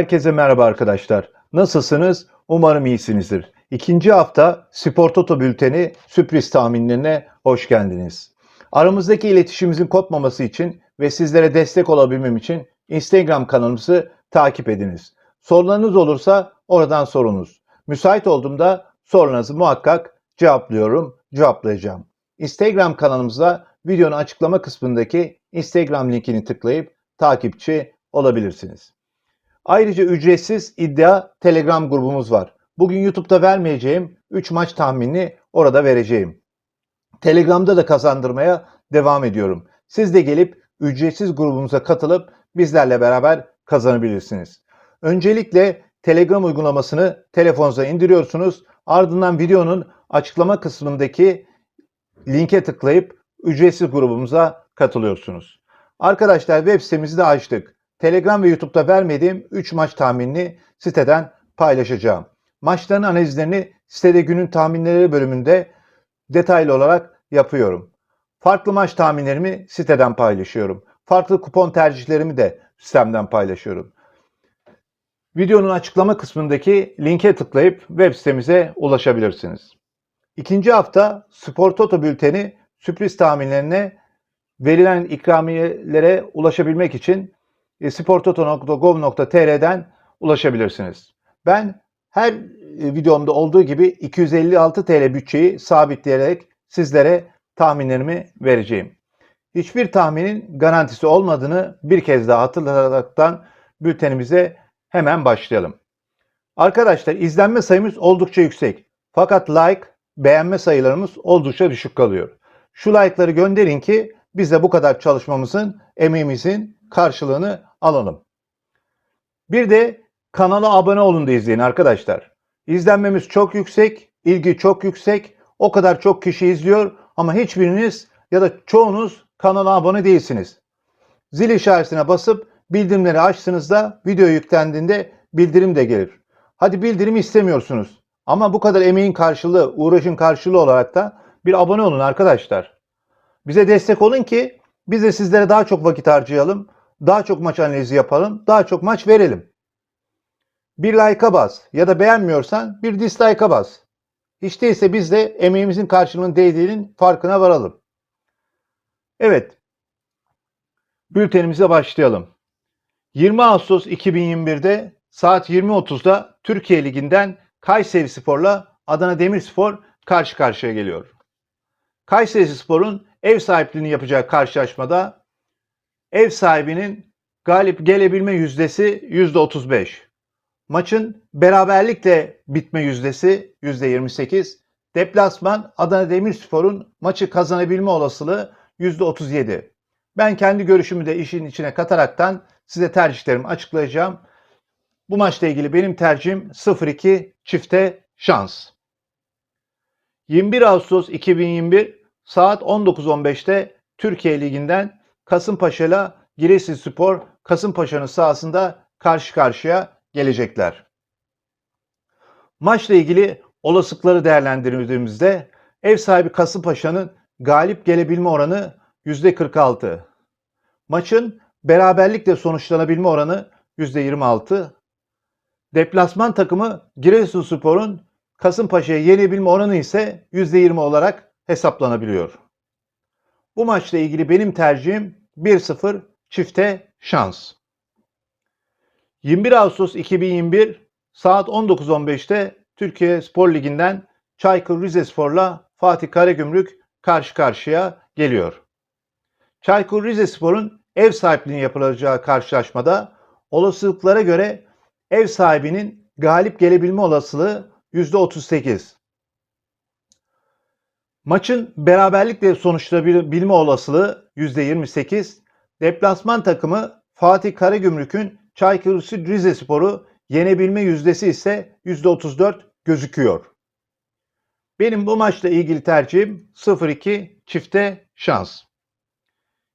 Herkese merhaba arkadaşlar. Nasılsınız? Umarım iyisinizdir. İkinci hafta Spor Toto Bülteni sürpriz tahminlerine hoş geldiniz. Aramızdaki iletişimimizin kopmaması için ve sizlere destek olabilmem için Instagram kanalımızı takip ediniz. Sorularınız olursa oradan sorunuz. Müsait olduğumda sorularınızı muhakkak cevaplıyorum, cevaplayacağım. Instagram kanalımıza videonun açıklama kısmındaki Instagram linkini tıklayıp takipçi olabilirsiniz. Ayrıca ücretsiz iddia Telegram grubumuz var. Bugün YouTube'da vermeyeceğim 3 maç tahminini orada vereceğim. Telegram'da da kazandırmaya devam ediyorum. Siz de gelip ücretsiz grubumuza katılıp bizlerle beraber kazanabilirsiniz. Öncelikle Telegram uygulamasını telefonunuza indiriyorsunuz. Ardından videonun açıklama kısmındaki linke tıklayıp ücretsiz grubumuza katılıyorsunuz. Arkadaşlar web sitemizi de açtık. Telegram ve YouTube'da vermediğim 3 maç tahminini siteden paylaşacağım. Maçların analizlerini sitede günün tahminleri bölümünde detaylı olarak yapıyorum. Farklı maç tahminlerimi siteden paylaşıyorum. Farklı kupon tercihlerimi de sitemden paylaşıyorum. Videonun açıklama kısmındaki linke tıklayıp web sitemize ulaşabilirsiniz. İkinci hafta Spor Toto bülteni sürpriz tahminlerine verilen ikramiyelere ulaşabilmek için sportoto.gov.tr'den ulaşabilirsiniz. Ben her e, videomda olduğu gibi 256 TL bütçeyi sabitleyerek sizlere tahminlerimi vereceğim. Hiçbir tahminin garantisi olmadığını bir kez daha hatırlataraktan bültenimize hemen başlayalım. Arkadaşlar izlenme sayımız oldukça yüksek. Fakat like, beğenme sayılarımız oldukça düşük kalıyor. Şu like'ları gönderin ki biz de bu kadar çalışmamızın, emeğimizin karşılığını alalım. Bir de kanala abone olun da izleyin arkadaşlar. İzlenmemiz çok yüksek, ilgi çok yüksek. O kadar çok kişi izliyor ama hiçbiriniz ya da çoğunuz kanala abone değilsiniz. Zil işaretine basıp bildirimleri açtığınızda video yüklendiğinde bildirim de gelir. Hadi bildirim istemiyorsunuz. Ama bu kadar emeğin karşılığı, uğraşın karşılığı olarak da bir abone olun arkadaşlar. Bize destek olun ki biz de sizlere daha çok vakit harcayalım, daha çok maç analizi yapalım, daha çok maç verelim. Bir like'a bas ya da beğenmiyorsan bir dislike'a bas. Hiç değilse biz de emeğimizin karşılığının değdiğinin farkına varalım. Evet, bültenimize başlayalım. 20 Ağustos 2021'de saat 20.30'da Türkiye Ligi'nden Kayseri Spor'la Adana Demirspor karşı karşıya geliyor. Kayseri Spor'un ev sahipliğini yapacağı karşılaşmada ev sahibinin galip gelebilme yüzdesi %35. Maçın beraberlikle bitme yüzdesi %28. Deplasman Adana Demirspor'un maçı kazanabilme olasılığı %37. Ben kendi görüşümü de işin içine kataraktan size tercihlerimi açıklayacağım. Bu maçla ilgili benim tercihim 0-2 çifte şans. 21 Ağustos 2021 saat 19.15'te Türkiye Ligi'nden Kasımpaşa ile Giresunspor Kasımpaşa'nın sahasında karşı karşıya gelecekler. Maçla ilgili olasılıkları değerlendirdiğimizde ev sahibi Kasımpaşa'nın galip gelebilme oranı %46. Maçın beraberlikle sonuçlanabilme oranı %26. Deplasman takımı Giresunspor'un Kasımpaşa'ya yenebilme oranı ise %20 olarak hesaplanabiliyor. Bu maçla ilgili benim tercihim 1-0 çifte şans. 21 Ağustos 2021 saat 19.15'te Türkiye Spor Ligi'nden Çaykur Rizespor'la Fatih Karagümrük karşı karşıya geliyor. Çaykur Rizespor'un ev sahipliğini yapılacağı karşılaşmada olasılıklara göre ev sahibinin galip gelebilme olasılığı %38. Maçın beraberlikle sonuçlanabilme olasılığı %28. Deplasman takımı Fatih Karagümrük'ün Çaykur Rizespor'u yenebilme yüzdesi ise %34 gözüküyor. Benim bu maçla ilgili tercihim 0-2 çifte şans.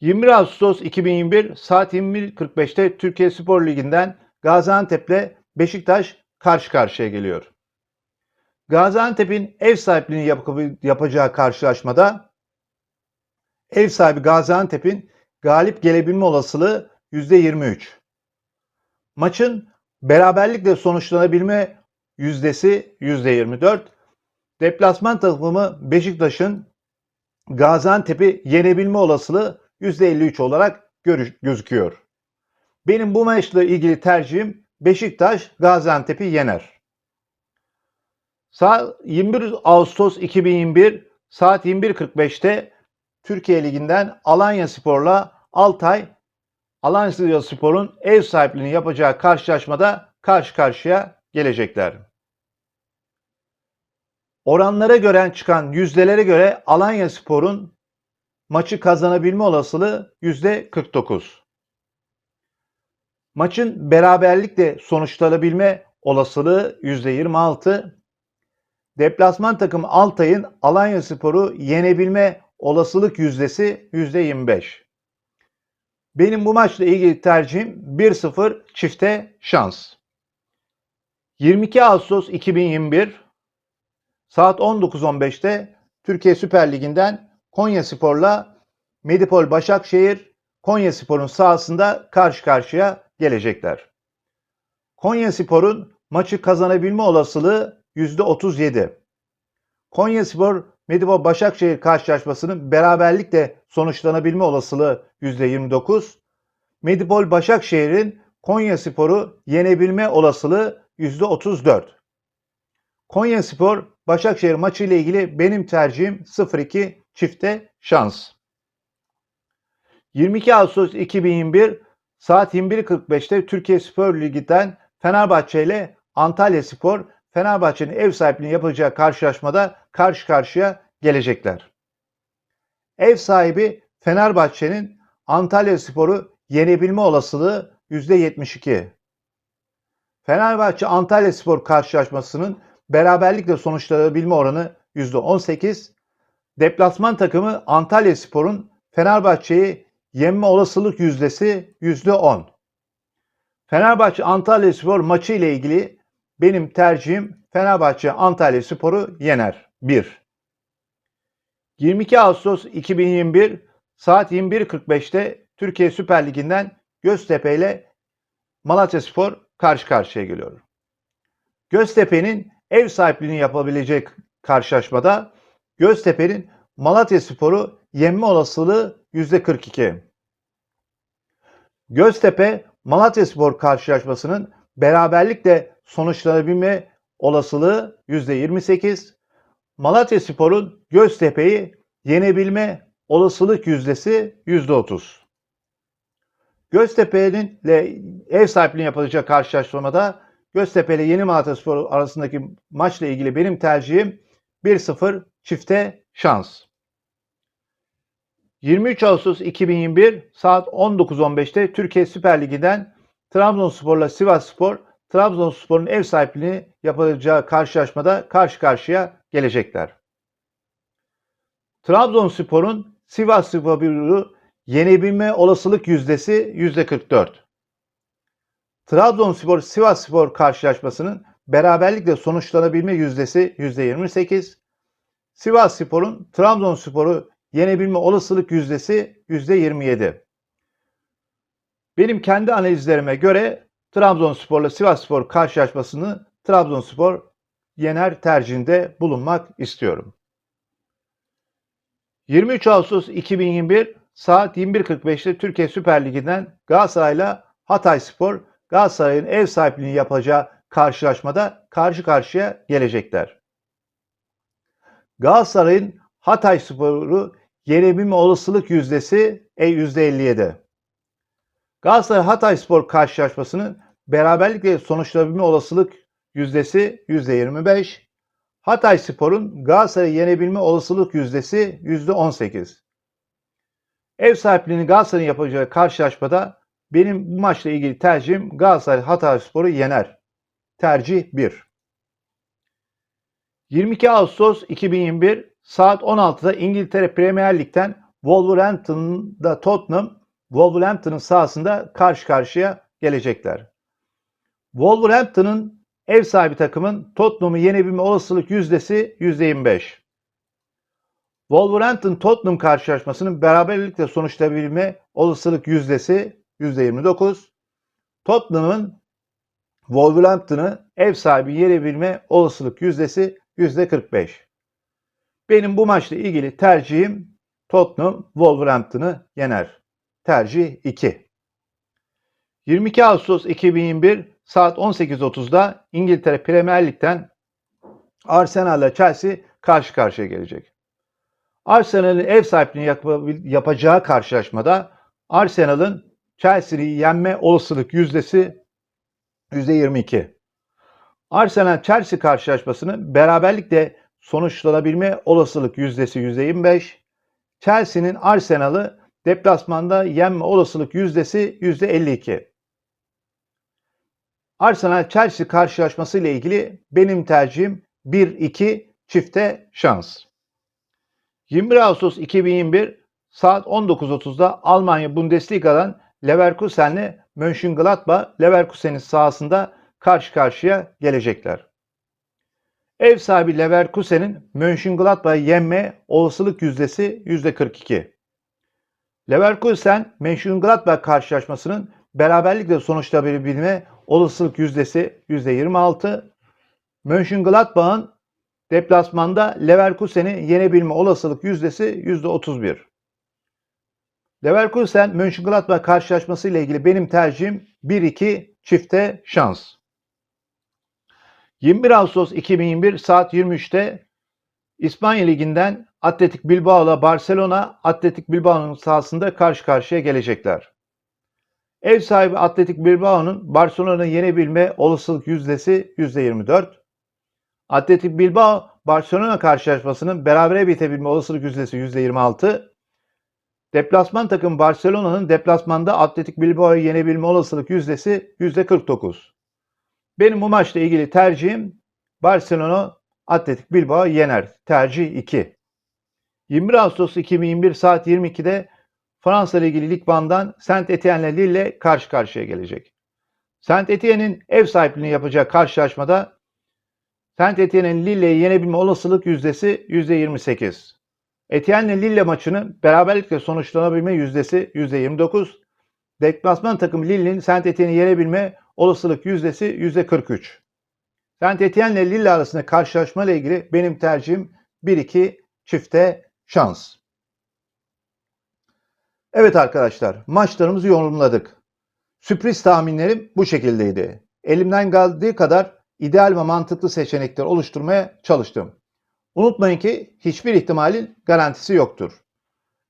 21 Ağustos 2021 saat 21.45'te Türkiye Spor Ligi'nden Gaziantep'le Beşiktaş karşı karşıya geliyor. Gaziantep'in ev sahipliğini yap- yapacağı karşılaşmada ev sahibi Gaziantep'in galip gelebilme olasılığı %23. Maçın beraberlikle sonuçlanabilme yüzdesi %24. Deplasman takımı Beşiktaş'ın Gaziantep'i yenebilme olasılığı %53 olarak gözüküyor. Benim bu maçla ilgili tercihim Beşiktaş Gaziantep'i yener. Saat 21 Ağustos 2021 saat 21.45'te Türkiye Ligi'nden Alanya Spor'la Altay Alanya Spor'un ev sahipliğini yapacağı karşılaşmada karşı karşıya gelecekler. Oranlara göre çıkan yüzdelere göre Alanya Spor'un maçı kazanabilme olasılığı %49. Maçın beraberlikle sonuçlanabilme olasılığı %26. Deplasman takım Altay'ın Alanya Spor'u yenebilme olasılık yüzdesi %25. Benim bu maçla ilgili tercihim 1-0 çifte şans. 22 Ağustos 2021 saat 19.15'te Türkiye Süper Ligi'nden Konya Spor'la Medipol Başakşehir Konya Spor'un sahasında karşı karşıya gelecekler. Konya Spor'un maçı kazanabilme olasılığı %37. Konya Spor Medipol Başakşehir karşılaşmasının beraberlikle sonuçlanabilme olasılığı %29. Medipol Başakşehir'in Konya Spor'u yenebilme olasılığı %34. Konya Spor Başakşehir maçı ile ilgili benim tercihim 0-2 çifte şans. 22 Ağustos 2021 saat 21.45'te Türkiye Süper Ligi'den Fenerbahçe ile Antalya Spor Fenerbahçe'nin ev sahipliğini yapacağı karşılaşmada karşı karşıya gelecekler. Ev sahibi Fenerbahçe'nin Antalya Spor'u yenebilme olasılığı %72. Fenerbahçe Antalya Spor karşılaşmasının beraberlikle sonuçlanabilme oranı %18. Deplasman takımı Antalya Spor'un Fenerbahçe'yi yenme olasılık yüzdesi %10. Fenerbahçe Antalya Spor maçı ile ilgili benim tercihim Fenerbahçe Antalya Spor'u yener. 1. 22 Ağustos 2021 saat 21.45'te Türkiye Süper Ligi'nden Göztepe ile Malatya Spor karşı karşıya geliyor. Göztepe'nin ev sahipliğini yapabilecek karşılaşmada Göztepe'nin Malatya Spor'u yenme olasılığı %42. Göztepe Malatya Spor karşılaşmasının beraberlikle sonuçlanabilme olasılığı %28. Malatya Spor'un Göztepe'yi yenebilme olasılık yüzdesi %30. Göztepe'nin ev sahipliğini yapılacak karşılaşmada Göztepe ile Yeni Malatya Spor arasındaki maçla ilgili benim tercihim 1-0 çifte şans. 23 Ağustos 2021 saat 19.15'te Türkiye Süper Ligi'den Trabzonspor'la Sivasspor, Trabzonspor'un ev sahipliğini yapacağı karşılaşmada karşı karşıya gelecekler. Trabzonspor'un Sivasspor'u yenebilme olasılık yüzdesi %44. Trabzonspor Sivasspor karşılaşmasının beraberlikle sonuçlanabilme yüzdesi %28. Sivasspor'un Trabzonspor'u yenebilme olasılık yüzdesi %27. Benim kendi analizlerime göre Trabzonspor'la Sivasspor karşılaşmasını Trabzonspor yener tercihinde bulunmak istiyorum. 23 Ağustos 2021 saat 21.45'te Türkiye Süper Ligi'nden Galatasaray'la Hatay Spor Galatasaray'ın ev sahipliğini yapacağı karşılaşmada karşı karşıya gelecekler. Galatasaray'ın Hatay Spor'u yenebilme olasılık yüzdesi e %57. Galatasaray Hatay Spor karşılaşmasının beraberlikle sonuçlanabilme olasılık yüzdesi %25. Hatay Spor'un Galatasaray'ı yenebilme olasılık yüzdesi %18. Ev sahipliğini Galatasaray'ın yapacağı karşılaşmada benim bu maçla ilgili tercihim Galatasaray Hatay Spor'u yener. Tercih 1. 22 Ağustos 2021 saat 16'da İngiltere Premier Lig'den Wolverhampton'da Tottenham Wolverhampton'ın sahasında karşı karşıya gelecekler. Wolverhampton'ın ev sahibi takımın Tottenham'ı yenebilme olasılık yüzdesi %25. Wolverhampton Tottenham karşılaşmasının beraberlikle sonuçlanabilme olasılık yüzdesi %29. Tottenham'ın Wolverhampton'ı ev sahibi yenebilme olasılık yüzdesi %45. Benim bu maçla ilgili tercihim Tottenham Wolverhampton'ı yener. Tercih 2. 22 Ağustos 2021 saat 18.30'da İngiltere Premier Lig'den Arsenal ile Chelsea karşı karşıya gelecek. Arsenal'in ev sahipliğini yap- yapacağı karşılaşmada Arsenal'ın Chelsea'yi yenme olasılık yüzdesi %22. Arsenal Chelsea karşılaşmasının beraberlikle sonuçlanabilme olasılık yüzdesi %25. Chelsea'nin Arsenal'ı deplasmanda yenme olasılık yüzdesi %52. Arsenal Chelsea karşılaşması ile ilgili benim tercihim 1-2 çifte şans. 21 Ağustos 2021 saat 19.30'da Almanya Bundesliga'dan Leverkusen'le Mönchengladbach Leverkusen'in sahasında karşı karşıya gelecekler. Ev sahibi Leverkusen'in Mönchengladbach'ı yenme olasılık yüzdesi %42. Leverkusen Mönchengladbach karşılaşmasının beraberlikle sonuçlanabilme olasılık yüzdesi %26. Mönchengladbach'ın deplasmanda Leverkusen'i yenebilme olasılık yüzdesi %31. Leverkusen Mönchengladbach karşılaşması ile ilgili benim tercihim 1-2 çifte şans. 21 Ağustos 2021 saat 23'te İspanya Ligi'nden Atletik Bilbao ile Barcelona Atletik Bilbao'nun sahasında karşı karşıya gelecekler. Ev sahibi Atletik Bilbao'nun Barcelona'yı yenebilme olasılık yüzdesi %24. Atletik Bilbao Barcelona karşılaşmasının berabere bitebilme olasılık yüzdesi %26. Deplasman takım Barcelona'nın deplasmanda Atletik Bilbao'yu yenebilme olasılık yüzdesi %49. Benim bu maçla ilgili tercihim Barcelona Atletik Bilbao yener. Tercih 2. 21 Ağustos 2021 saat 22'de Fransa Ligi Lig Van'dan Saint Etienne ile Lille karşı karşıya gelecek. Saint Etienne'in ev sahipliğini yapacağı karşılaşmada Saint Etienne'in Lille'yi yenebilme olasılık yüzdesi %28. Etienne Lille maçının beraberlikle sonuçlanabilme yüzdesi %29. Deplasman takımı Lille'nin Saint Etienne'i yenebilme olasılık yüzdesi %43. Saint Etienne ile Lille arasında karşılaşma ile ilgili benim tercihim 1-2 çifte şans. Evet arkadaşlar maçlarımızı yorumladık. Sürpriz tahminlerim bu şekildeydi. Elimden geldiği kadar ideal ve mantıklı seçenekler oluşturmaya çalıştım. Unutmayın ki hiçbir ihtimalin garantisi yoktur.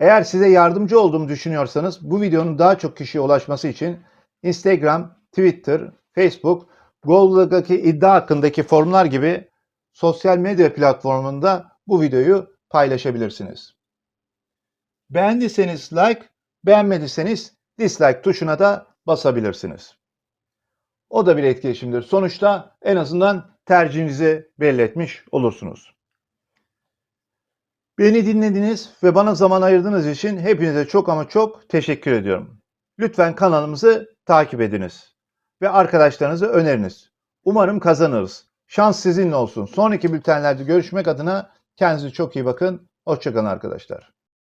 Eğer size yardımcı olduğumu düşünüyorsanız bu videonun daha çok kişiye ulaşması için Instagram, Twitter, Facebook, Google'daki iddia hakkındaki formlar gibi sosyal medya platformunda bu videoyu paylaşabilirsiniz. Beğendiyseniz like, beğenmediyseniz dislike tuşuna da basabilirsiniz. O da bir etkileşimdir. Sonuçta en azından tercihinizi belli etmiş olursunuz. Beni dinlediniz ve bana zaman ayırdığınız için hepinize çok ama çok teşekkür ediyorum. Lütfen kanalımızı takip ediniz ve arkadaşlarınızı öneriniz. Umarım kazanırız. Şans sizinle olsun. Sonraki bültenlerde görüşmek adına kendinize çok iyi bakın. Hoşçakalın arkadaşlar.